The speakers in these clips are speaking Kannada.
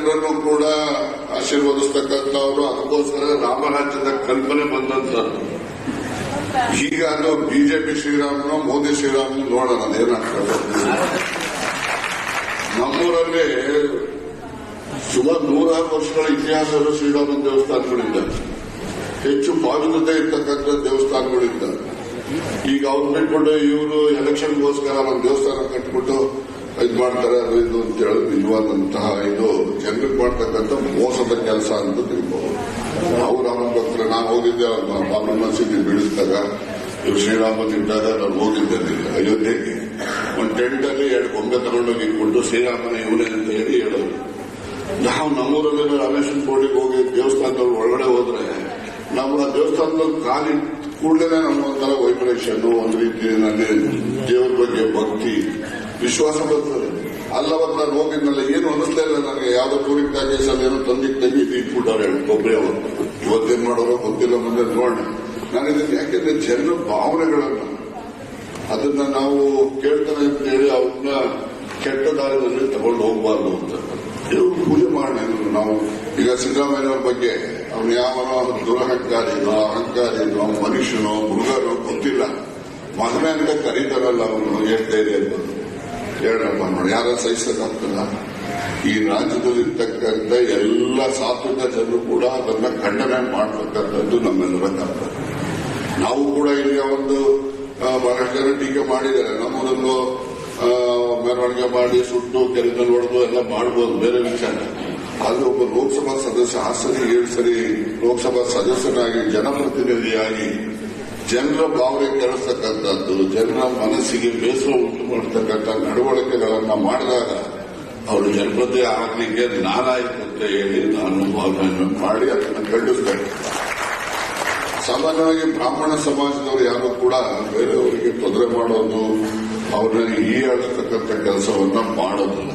ಜನರನ್ನು ಕೂಡ ಆಶೀರ್ವದಿಸ್ತಕ್ಕಂಥವ್ರು. ಅದಕ್ಕೋಸ್ಕರ ರಾಮರಾಜ್ಯದ ಕಲ್ಪನೆ ಬಂದಂತದ್ದು ಈಗ ಅದು ಬಿಜೆಪಿ ಶ್ರೀರಾಮನು, ಮೋದಿ ಶ್ರೀರಾಮನು ನೋಡೋಣ ಅದೇನಾಗ್ತದೆ ನಮ್ಮೂರಲ್ಲಿ ಸುಮಾರು ನೂರಾರು ವರ್ಷಗಳ ಇತಿಹಾಸದ ಶ್ರೀರಾಮನ ದೇವಸ್ಥಾನಗಳಿದ್ದಾವೆ ಹೆಚ್ಚು ಪಾವಿತ್ರತೆ ಇರ್ತಕ್ಕಂಥ ದೇವಸ್ಥಾನಗಳಿದ್ದಾವೆ ಈಗ ಅವ್ರು ಬಿಟ್ಕೊಂಡು ಇವರು ಎಲೆಕ್ಷನ್ಗೋಸ್ಕರ ನಮ್ಮ ದೇವಸ್ಥಾನ ಕಟ್ಬಿಟ್ಟು ಇದು ಮಾಡ್ತಾರೆ, ಅದು ಇದು ಅಂತ ಹೇಳಿ ನಿಜವಾದಂತಹ ಇದು ಜನರಿಗೆ ಮಾಡ್ತಕ್ಕಂಥ ಮೋಸದ ಕೆಲಸ ಅಂತ ತಿಳ್ಕೋಬಹುದು ಅವ್ರು ಅವ್ರ ನಾನು ಹೋಗಿದ್ದೆ ಬಾಬಾ ಮಸೀದಿ ಬೀಳಿಸಿದಾಗ ಇವ್ರು ಶ್ರೀರಾಮ ಇದ್ದಾಗ ನಾನು ಹೋಗಿದ್ದೆ ಅಲ್ಲಿ ಅಯೋಧ್ಯೆಗೆ ಒಂದು ಟೆಂಟ್ ಅಲ್ಲಿ ಎರಡು ಗೊಂಬೆ ತಗೊಂಡೋಗಿ ಇಟ್ಕೊಂಡು ಶ್ರೀರಾಮನ ಇವನೇ ಅಂತ ಹೇಳಿ ಹೇಳೋದು. ನಾವು ನಮ್ಮೂರಲ್ಲಿ ರಾಮೇಶ್ವರ ಕೋಟಿಗೆ ಹೋಗಿ ದೇವಸ್ಥಾನದಲ್ಲಿ ಒಳಗಡೆ ಹೋದ್ರೆ ನಮ್ಮ ದೇವಸ್ಥಾನದಲ್ಲಿ ಕಾಲಿ ಕೂಡಲೇ ನಮ್ಮ ಒಂಥರ ವೈಬ್ರೇಷನ್ ಒಂದು ರೀತಿಯಲ್ಲಿ ದೇವರ ಬಗ್ಗೆ ಭಕ್ತಿ ವಿಶ್ವಾಸ ಬರ್ತದೆ ಅಲ್ಲವತ್ತು ನಾನು ಹೋಗಿದ್ನಲ್ಲ ಏನು ಅನಿಸ್ತಾ ಇಲ್ಲ ನನಗೆ. ಯಾವ್ದೋ ಟೂರಿಂಗ್ ಪ್ಯಾಕೇಜ್ ಅಲ್ಲಿ ಏನೋ ತಂದಿಟ್ಟು ತಂಗಿ ಇಟ್ಬಿಟ್ಟಾರೆ ಒಬ್ಬರೇ ಅವರು ಇವತ್ತೇನ್ ಮಾಡೋರು ಗೊತ್ತಿಲ್ಲ ಮುಂದೆ ನೋಡಿ ನಾನು ಇದನ್ನು ಯಾಕೆಂದ್ರೆ ಜನರ ಭಾವನೆಗಳನ್ನು. ಅದನ್ನ ನಾವು ಕೇಳ್ತಾನೆ ಅಂತ ಹೇಳಿ ಅವ್ರನ್ನ ಕೆಟ್ಟ ದಾರಿನಲ್ಲಿ ತಗೊಂಡು ಹೋಗಬಾರ್ದು ಅಂತ. ಇದು ಪೂಜೆ ಮಾಡಿ ನಾವು. ಈಗ ಸಿದ್ದರಾಮಯ್ಯ ಬಗ್ಗೆ ಅವ್ನು ಯಾವನೋ ದುರಹಂಕಾರಿನೋ ಅಹಂಕಾರಿನೋ ಮನುಷ್ಯನೋ ಹುಡುಗನೋ ಗೊತ್ತಿಲ್ಲ. ಮಗನೇ ಅಂತ ಕರೀತಾರಲ್ಲ ಅವನು ಧೈರ್ಯ ಅಂತ ಹೇಳಪ್ಪ ನೋಡಿ ಯಾರ ಸಹಿಸಕ್ಕಾಗ್ತದ ಈ ರಾಜ್ಯದಲ್ಲಿರ್ತಕ್ಕಂಥ ಎಲ್ಲ ಸಾತ್ವಿಕ ಜನರು ಕೂಡ ಅದನ್ನ ಖಂಡನೆ ಮಾಡತಕ್ಕಂಥದ್ದು ನಮ್ಮೆಲ್ಲರ ಕರ್ತವ್ಯ. ನಾವು ಕೂಡ ಇಲ್ಲಿ ಒಂದು ಬಹಳಷ್ಟು ಜನ ಟೀಕೆ ಮಾಡಿದ್ದಾರೆ. ನಮ್ಮದನ್ನು ಮೆರವಣಿಗೆ ಮಾಡಿ ಸುಟ್ಟು ಕೆರೆದಲ್ಲಿ ಹೊಡೆದು ಎಲ್ಲ ಮಾಡಬಹುದು ಬೇರೆ ವಿಚಾರ ಆದ್ರೆ ಒಬ್ಬ ಲೋಕಸಭಾ ಸದಸ್ಯ ಸರಿ ಏಳು ಸರಿ ಲೋಕಸಭಾ ಸದಸ್ಯನಾಗಿ, ಜನಪ್ರತಿನಿಧಿಯಾಗಿ ಜನರ ಭಾವನೆ ಕೆಡಿಸ್ತಕ್ಕಂಥದ್ದು, ಜನರ ಮನಸ್ಸಿಗೆ ಬೇಸರ ಉಂಟು ಮಾಡತಕ್ಕಂಥ ನಡವಳಿಕೆಗಳನ್ನು ಮಾಡಿದಾಗ ಅವರು ಜನಪದೇ ಆಗಲಿಕ್ಕೆ ನಾನಾಯ್ತು ಅಂತ ಹೇಳಿ ನಾನು ಭಾವನೆಯನ್ನು ಮಾಡಿ ಅದನ್ನು ಖಂಡಿಸ್ತೇನೆ. ಸಾಮಾನ್ಯವಾಗಿ ಬ್ರಾಹ್ಮಣ ಸಮಾಜದವರು ಯಾರು ಕೂಡ ಬೇರೆಯವರಿಗೆ ತೊಂದರೆ ಮಾಡೋದು ಅವರಲ್ಲಿ ಈ ಹೇಳ್ತಕ್ಕಂಥ ಕೆಲಸವನ್ನ ಮಾಡೋದಿಲ್ಲ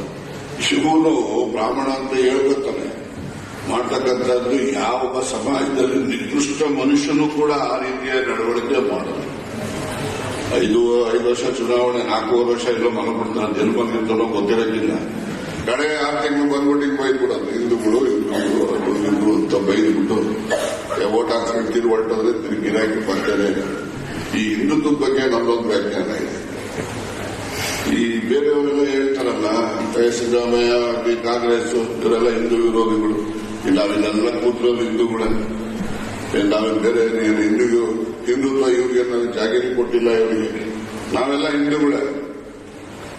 ಶಿವನು ಬ್ರಾಹ್ಮಣ ಅಂತ ಹೇಳ್ಕೊತಾನೆ. ಮಾಡ್ತಕ್ಕಂಥದ್ದು ಯಾವ ಸಮಾಜದಲ್ಲಿ ನಿಕೃಷ್ಟ ಮನುಷ್ಯನು ಕೂಡ ಆ ರೀತಿಯ ನಡವಳಿಕೆ ಮಾಡೋದು ಐದು ಐದು ವರ್ಷ ಚುನಾವಣೆ, ನಾಲ್ಕು ವರ್ಷ ಎಲ್ಲ ಮಲಗ್ಬಿಡ್ತಾರೆ ಜನ ಬಂದಿರ್ತಾನೋ ಗೊತ್ತಿರೋದಿಲ್ಲ ಕಡೆ ಆರು ತಿಂಗಳು ಬಂದ್ಬಿಟ್ಟು ಬೈದ್ಬಿಡೋದು. ಹಿಂದೂಗಳು ಹಿಂದೂಗಳು ಅದು ಹಿಂದೂ ಅಂತ ಬೈದ್ಬಿಟ್ಟು ಓಟ್ ಹಾಕ್ಸ್ಕೊಂಡು ಹೊರಟೋದ್ರೆ ತಿರುಗಿ ಗಿರಾಕಿ ಬರ್ತಾರೆ ಈ ಹಿಂದುತ್ವದ ಬಗ್ಗೆ ನಮ್ಮದೊಂದು ವ್ಯಾಖ್ಯಾನ ಇದೆ. ಈ ಬೇರೆಯವರೆಲ್ಲ ಹೇಳ್ತಾರಲ್ಲ ಸಿದ್ದರಾಮಯ್ಯ ಕಾಂಗ್ರೆಸ್, ಇವರೆಲ್ಲ ಹಿಂದೂ ವಿರೋಧಿಗಳು. ಈ ನನ್ನ ಕೂತಿರೋದು ಹಿಂದೂ ಕೂಡ ನಾವೇನ್ ಬೇರೆ ಹಿಂದೂ ಹಿಂದುತ್ವ ಇವ್ರಿಗೆ ನಾವು ಜಾಗೀರಿ ಕೊಟ್ಟಿಲ್ಲ ಇವರಿಗೆ ನಾವೆಲ್ಲ ಹಿಂದೂಗಳೇ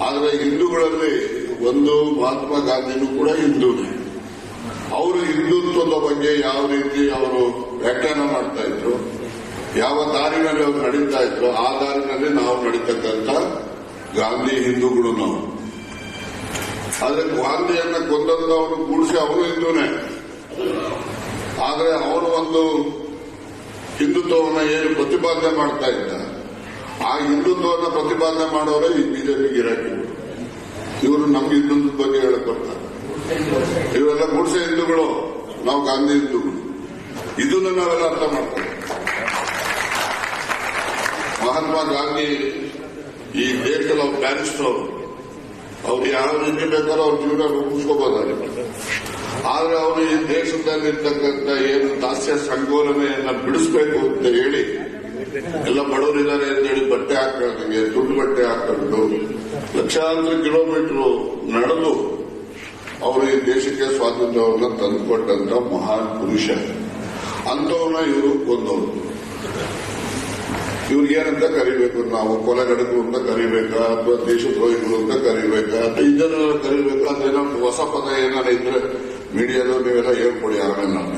ಆದರೆ ಹಿಂದೂಗಳಲ್ಲಿ ಒಂದು ಮಹಾತ್ಮ ಗಾಂಧಿನೂ ಕೂಡ ಹಿಂದೂನೇ ಅವರು ಹಿಂದುತ್ವದ ಬಗ್ಗೆ ಯಾವ ರೀತಿ ಅವರು ವ್ಯಾಖ್ಯಾನ ಮಾಡ್ತಾ ಇದ್ರು? ಯಾವ ದಾರಿನಲ್ಲಿ ಅವರು ನಡೀತಾ ಇದ್ರು? ಆ ದಾರಿನಲ್ಲಿ ನಾವು ನಡೀತಕ್ಕಂಥ ಗಾಂಧಿ ಹಿಂದೂಗಳು ನಾವು ಆದರೆ ಗಾಂಧಿಯನ್ನ ಅವರು ಕೂಡಿಸಿ ಅವರು ಹಿಂದೂನೇ. ಆದ್ರೆ ಅವರು ಒಂದು ಹಿಂದುತ್ವವನ್ನು ಏನು ಪ್ರತಿಪಾದನೆ ಮಾಡ್ತಾ ಇದ್ದ ಆ ಹಿಂದುತ್ವವನ್ನು ಪ್ರತಿಪಾದನೆ ಮಾಡೋರೇ ಈ ಬಿಜೆಪಿ ಗಿರಾಕಿ. ಇವರು ನಮ್ಗೆ ಹಿಂದುತ್ವದ ಬಗ್ಗೆ ಹೇಳಕ್ ಬರ್ತಾರೆ ಇವರೆಲ್ಲ ಗುಡ್ಸೆ ಹಿಂದೂಗಳು, ನಾವು ಗಾಂಧಿ ಹಿಂದೂಗಳು. ಇದನ್ನ ನಾವೆಲ್ಲ ಅರ್ಥ ಮಾಡ್ತೇವೆ ಮಹಾತ್ಮ ಗಾಂಧಿ, ಈ ದೇಶದಲ್ಲಿ ಅವ್ರು ಬ್ಯಾರಿಸ್ಟರ್ ಅವ್ರು. ಯಾವ ರೀತಿ ಬೇಕಾದ್ರೂ ಅವ್ರ ಜೀವನ ರೂಪಿಸ್ಕೋಬೋದಾಗಿತ್ತು ಆದ್ರೆ ಅವರು ಈ ದೇಶದಲ್ಲಿರ್ತಕ್ಕಂಥ ಏನು ದಾಸ್ಯ ಸಂಗೋಲನೆಯನ್ನ ಬಿಡಿಸ್ಬೇಕು ಅಂತ ಹೇಳಿ, ಎಲ್ಲ ಬಡವರಿದ್ದಾರೆ ಅಂತ ಹೇಳಿ ಬಟ್ಟೆ ಹಾಕೊಂಡಂಗೆ ದುಡ್ಡು ಬಟ್ಟೆ ಹಾಕೊಂಡು ಲಕ್ಷಾಂತರ ಕಿಲೋಮೀಟರ್ ನಡೆದು ಅವರು ಈ ದೇಶಕ್ಕೆ ಸ್ವಾತಂತ್ರ್ಯವನ್ನ ತಂದುಕೊಟ್ಟಂತ ಮಹಾನ್ ಪುರುಷ. ಅಂತವನ್ನ ಇವರು ಕೊಂದವರು ಇವ್ರಿಗೇನಂತ ಕರಿಬೇಕು? ನಾವು ಕೊಲೆಗಡಕರು ಅಂತ ಕರಿಬೇಕಾ? ಅಥವಾ ದೇಶದ್ರೋಹಿಗಳು ಅಂತ ಕರಿಬೇಕಾ? ಇದನ್ನೆಲ್ಲ ಕರಿಬೇಕಾ? ಏನಾದ್ರು ಹೊಸ ಪದ ಏನಾರ ಇದ್ರೆ ಮೀಡಿಯಾದವ್ರು ನೀವೆಲ್ಲ ಹೇಳ್ಕೊಡಿ ಆಮೇಲೆ ನಾನು